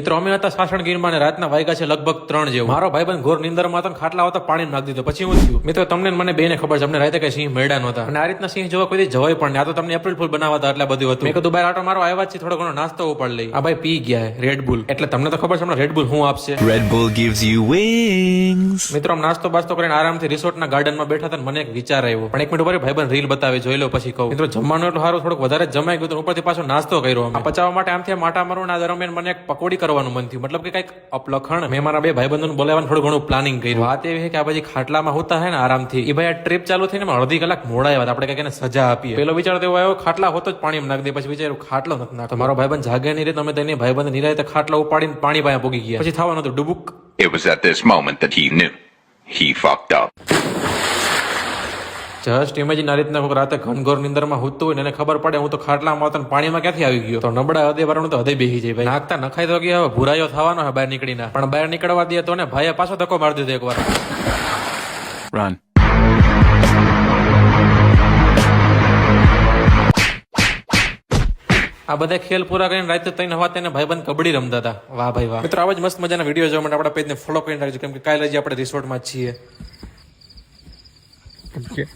મિત્રો અમે હતા સાસણ ગીરમાં રાતના વાગ્યા છે લગભગ ત્રણ જેવું. મારો ભાઈબંધ ઘોર નિંદરમાં હતો ખાટલા આવતા પાણી નાખી દીધો. પછી હું થયું મિત્રો તમને મને બેને ખબર છે અમને રાતે કઈ સિંહ મેળા નહોતા. અને આ રીતના સિંહ જોવા કોઈ જવાય પણ આ તો તમને એપ્રિલ ફૂલ બનાવતા એટલે બધું હતું. મેં કીધું બાર આટો મારો આવ્યા છે થોડો ઘણો નાસ્તો ઉપાડ લઈ આ ભાઈ પી ગયા રેડ બુલ એટલે તમને તો ખબર છે હમણાં રેડ બુલ શું આપશે. રેડબુલ Bull યુ વિંગ્સ મિત્રો આમ નાસ્તો બાસ્તો કરીને આરામથી રિસોર્ટના ગાર્ડનમાં બેઠા હતા મને એક વિચાર આવ્યો. પણ એક મિનિટ ઉપર ભાઈબંધ રીલ બતાવે જોઈ લો પછી કહું. મિત્રો જમવાનું એટલું સારું થોડુંક વધારે જમાઈ ગયું ઉપરથી પાછો નાસ્તો કર્યો. પચાવવા માટે આમથી માટા મારું ના દરમિયાન મને એક પકોડી કરવાનું મન થયું. મતલબ કે કંઈક અપલખણ. મેં મારા બે ભાઈબંધોને બોલાવવાનું થોડું ઘણું પ્લાનિંગ કર્યું. વાત એવી છે કે આ પછી ખાટલામાં હોતા હે ને આરામથી. એ ભાઈ આ ટ્રીપ ચાલુ થઈને અડધી કલાક મોડા આવ્યા. આપણે કંઈક એને સજા આપીએ. પેલો વિચાર તો એવો આવ્યો, ખાટલા હોતો જ પાણી નાખી દે. પછી વિચાર્યું, ખાટલો નથી નાખતો. મારો ભાઈબંધ જાગે નહીં રે તમે તેની ભાઈબંધ નિરાયતે ખાટલા ઉપાડીને પાણી પાસે પોગી ગયા. પછી થવાનું હતું ડુબુક. It was at this moment that he knew. He fucked up. Just imagine આ રીતના કોઈ રાતે ઘનઘોર નિંદરમાં હોતું હોય ને એને ખબર પડે હું તો ખાટલામાં હતો પાણીમાં ક્યાંથી આવી ગયો? તો નબળા હદે વાળું તો હદે બેસી જાય ભાઈ. નાખતા નખાઈ તો ગયા હવે ભૂરાયો થવાનો હે બહાર નીકળીને. પણ બહાર નીકળવા દે તો ને ભાઈએ પાછો ધક્કો મારી દીધો એકવાર. રન આ બધા ખેલ પૂરા કરીને રાતે ત્રણ હવા તેને ભાઈબંધ કબડ્ડી રમતા હતા. વાહ ભાઈ વાહ. મિત્રો આવા જ મસ્ત મજાના વીડિયો જોવા માટે આપણા પેજને ફોલો કરીને રાખજો કેમ કે કાલે હજી આપણે રિસોર્ટમાં છીએ. 看不见